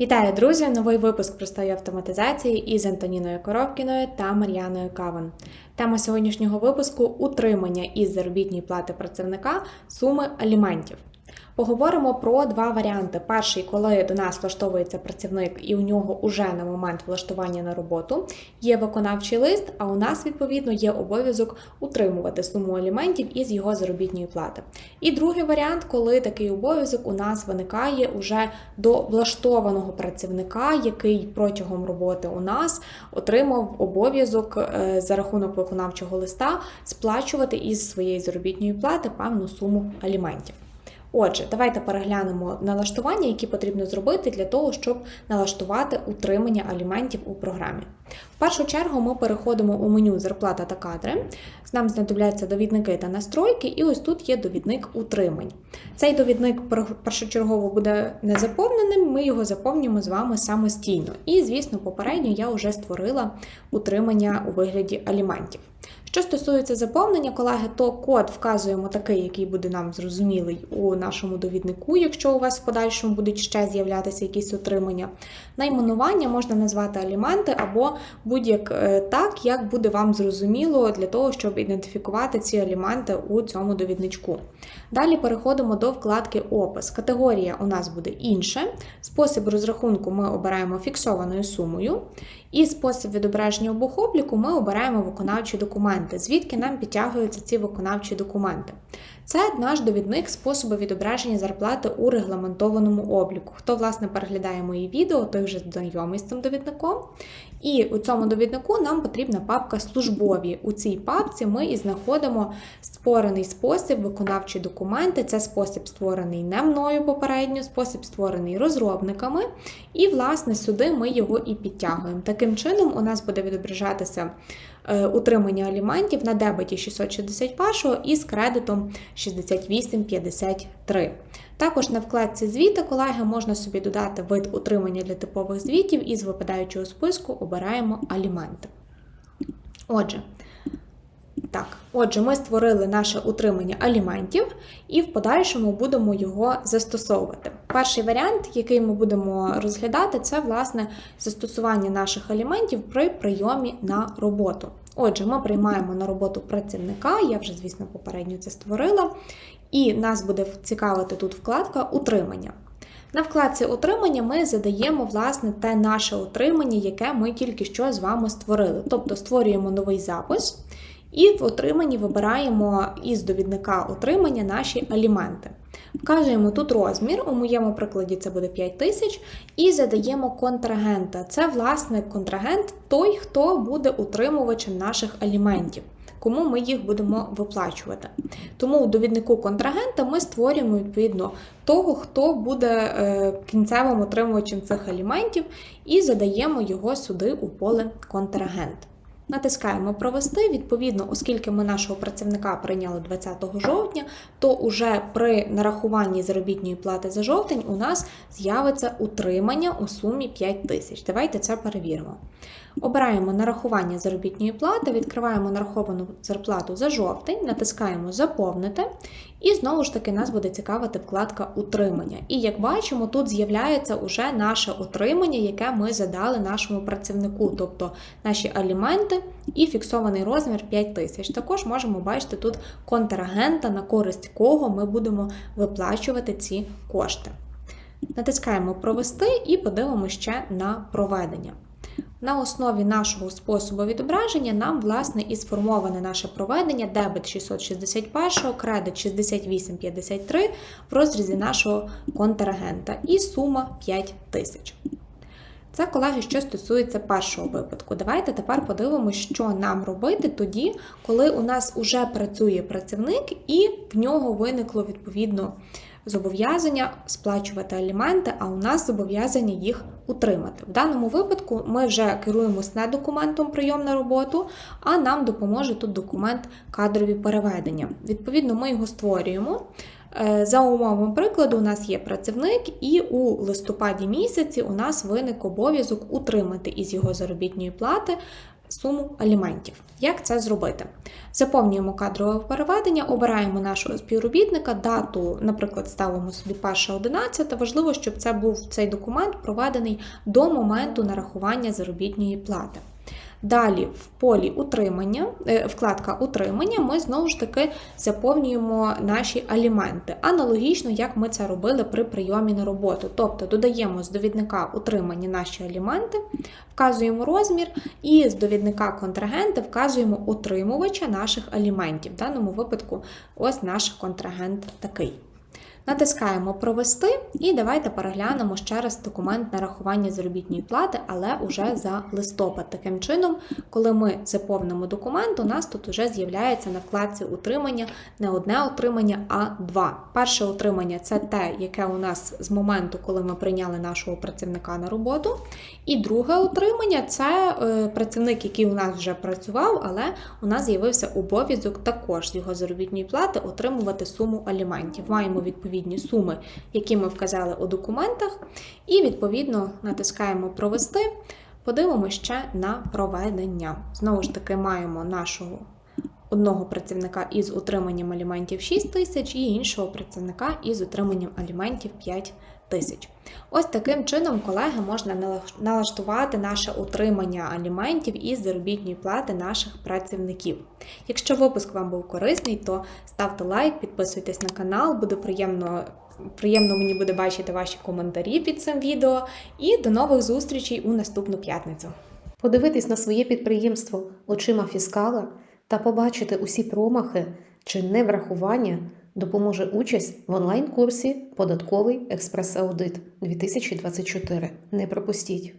Вітаю, друзі! Новий випуск простої автоматизації із Антоніною Коробкіною та Мар'яною Каван. Тема сьогоднішнього випуску утримання із заробітної плати працівника суми аліментів. Поговоримо про два варіанти. Перший, коли до нас влаштовується працівник, і у нього уже на момент влаштування на роботу є виконавчий лист, а у нас відповідно є обов'язок утримувати суму аліментів із його заробітної плати. І другий варіант, коли такий обов'язок у нас виникає уже до влаштованого працівника, який протягом роботи у нас отримав обов'язок е, за рахунок виконавчого листа сплачувати із своєї заробітної плати певну суму аліментів. Отже, давайте переглянемо налаштування, які потрібно зробити для того, щоб налаштувати утримання аліментів у програмі. В першу чергу ми переходимо у меню Зарплата та кадри. Нам знадобляться довідники та настройки, і ось тут є довідник утримань. Цей довідник першочергово буде не заповненим, ми його заповнюємо з вами самостійно. І, звісно, попередньо я вже створила утримання у вигляді аліментів. Що стосується заповнення, колеги, то код вказуємо такий, який буде нам зрозумілий у нашому довіднику, якщо у вас в подальшому будуть ще з'являтися якісь отримання. Найменування можна назвати аліменти або будь-як е, так, як буде вам зрозуміло для того, щоб ідентифікувати ці аліменти у цьому довідничку. Далі переходимо до вкладки Опис. Категорія у нас буде інше. Спосіб розрахунку ми обираємо фіксованою сумою. І спосіб відображення обухобліку ми обираємо виконавчі документи, звідки нам підтягуються ці виконавчі документи. Це наш довідник способу відображення зарплати у регламентованому обліку. Хто, власне, переглядає мої відео, той вже знайомий з цим довідником. І у цьому довіднику нам потрібна папка службові. У цій папці ми і знаходимо створений спосіб, виконавчі документи. Це спосіб створений не мною попередньо, спосіб створений розробниками. І, власне, сюди ми його і підтягуємо. Таким чином, у нас буде відображатися утримання аліментів на дебеті 661 і з кредитом 6853. Також на вкладці звіти, колеги, можна собі додати вид утримання для типових звітів і з випадаючого списку обираємо аліменти. Отже, так, отже, ми створили наше утримання аліментів і в подальшому будемо його застосовувати. Перший варіант, який ми будемо розглядати, це власне застосування наших аліментів при прийомі на роботу. Отже, ми приймаємо на роботу працівника, я вже, звісно, попередньо це створила, і нас буде цікавити тут вкладка Утримання. На вкладці Утримання ми задаємо власне те наше утримання, яке ми тільки що з вами створили. Тобто створюємо новий запис і в отриманні вибираємо із довідника отримання наші аліменти. Вказуємо тут розмір, у моєму прикладі це буде 5 тисяч, і задаємо контрагента. Це, власне, контрагент той, хто буде утримувачем наших аліментів, кому ми їх будемо виплачувати. Тому у довіднику контрагента ми створюємо відповідно того, хто буде е, кінцевим отримувачем цих аліментів, і задаємо його сюди у поле контрагент. Натискаємо Провести. Відповідно, оскільки ми нашого працівника прийняли 20 жовтня, то уже при нарахуванні заробітної плати за жовтень у нас з'явиться утримання у сумі 5 тисяч. Давайте це перевіримо. Обираємо нарахування заробітної плати, відкриваємо нараховану зарплату за жовтень, натискаємо Заповнити, і знову ж таки нас буде цікавити вкладка Утримання. І як бачимо, тут з'являється уже наше утримання, яке ми задали нашому працівнику, тобто наші аліменти і фіксований розмір 5 тисяч. Також можемо бачити тут контрагента, на користь кого ми будемо виплачувати ці кошти. Натискаємо Провести і подивимося ще на проведення. На основі нашого способу відображення нам, власне, і сформоване наше проведення дебет 661, кредит 6853 в розрізі нашого контрагента і сума 5 тисяч. Це, колеги, що стосується першого випадку. Давайте тепер подивимося, що нам робити тоді, коли у нас вже працює працівник, і в нього виникло відповідно зобов'язання сплачувати аліменти, а у нас зобов'язання їх утримати. В даному випадку ми вже керуємось не документом прийом на роботу, а нам допоможе тут документ кадрові переведення. Відповідно, ми його створюємо. Е, за умовами прикладу, у нас є працівник, і у листопаді місяці у нас виник обов'язок утримати із його заробітної плати суму аліментів. Як це зробити? Заповнюємо кадрове переведення, обираємо нашого співробітника, дату, наприклад, ставимо собі 1.11. Важливо, щоб це був цей документ проведений до моменту нарахування заробітної плати. Далі в полі утримання, е, вкладка утримання, ми знову ж таки заповнюємо наші аліменти, аналогічно, як ми це робили при прийомі на роботу. Тобто додаємо з довідника утримання наші аліменти, вказуємо розмір, і з довідника контрагента вказуємо утримувача наших аліментів. В даному випадку, ось наш контрагент такий. Натискаємо Провести і давайте переглянемо ще раз документ нарахування заробітної плати, але уже за листопад. Таким чином, коли ми заповнимо документ, у нас тут вже з'являється на вкладці утримання не одне утримання, а два. Перше утримання це те, яке у нас з моменту, коли ми прийняли нашого працівника на роботу. І друге утримання це е, працівник, який у нас вже працював, але у нас з'явився обов'язок також з його заробітної плати отримувати суму аліментів. Маємо відповідні суми, які ми вказали у документах, і відповідно натискаємо Провести. Подивимося ще на проведення. Знову ж таки, маємо нашого одного працівника із утриманням аліментів 6 тисяч і іншого працівника із утриманням аліментів 5 тисяч. Ось таким чином, колеги, можна налаштувати наше утримання аліментів із заробітної плати наших працівників. Якщо випуск вам був корисний, то ставте лайк, підписуйтесь на канал, буде приємно. Приємно мені буде бачити ваші коментарі під цим відео. І до нових зустрічей у наступну п'ятницю. Подивитись на своє підприємство очима фіскала та побачити усі промахи чи неврахування допоможе участь в онлайн-курсі Податковий експрес-аудит 2024. Не пропустіть!